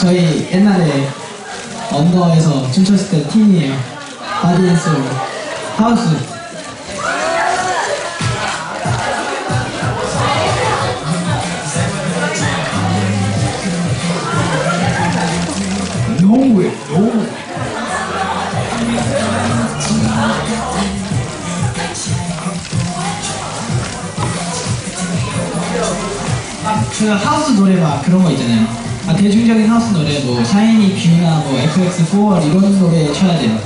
저희 옛날에 언더에서 춤췄을 때 팀이에요. 바디앤스 하우스. 노왜 노. 그 하우스 노래 막 그런 거 있잖아요. 아, 대중적인 하우스 노래 뭐 샤이니 뷰나 뭐 FX4 이런 노래 쳐야 돼요.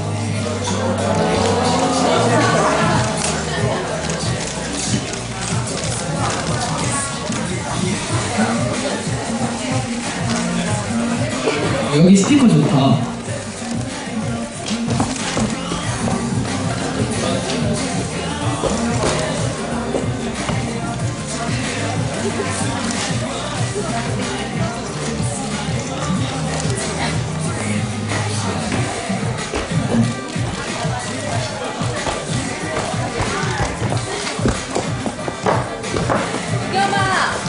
여기 스피커 좋다.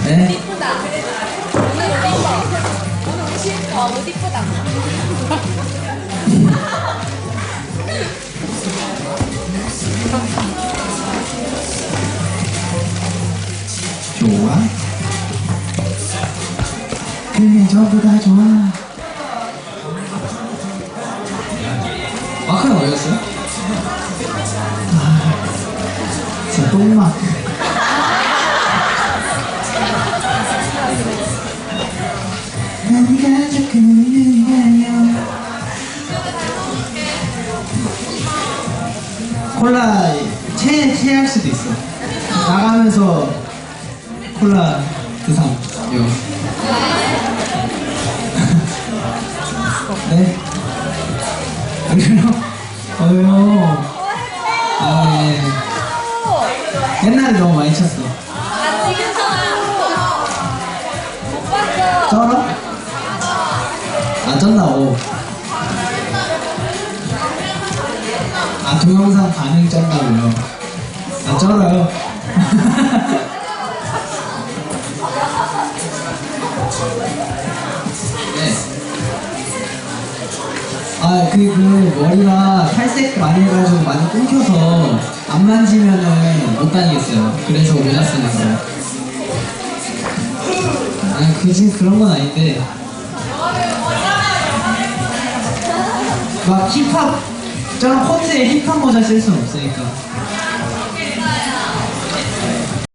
네. 옷 이쁘다 오늘 옷 입어 오늘 옷 어, 옷 이쁘다 좋아. 그게 전부 다 좋아. 마크는 어디였어요? 아, 진짜. 난 눈이 가요. 콜라 채, 채할 수도 있어. 나가면서 콜라 드삼 요. 네. 그래요? 어요. 아, 네. 옛날에 너무 많이 쳤어. 쩐다고. 아, 동영상 반응 쩐다고요. 안 쩔어요. 네. 아, 그, 그, 머리가 탈색 많이 해가지고 많이 끊겨서 안 만지면은 못 다니겠어요. 그래서 모자 쓰는 거예요. 아니, 굳이 그런 건 아닌데. 막 힙합, 저런 코트에 힙합 모자 쓸 수는 없으니까.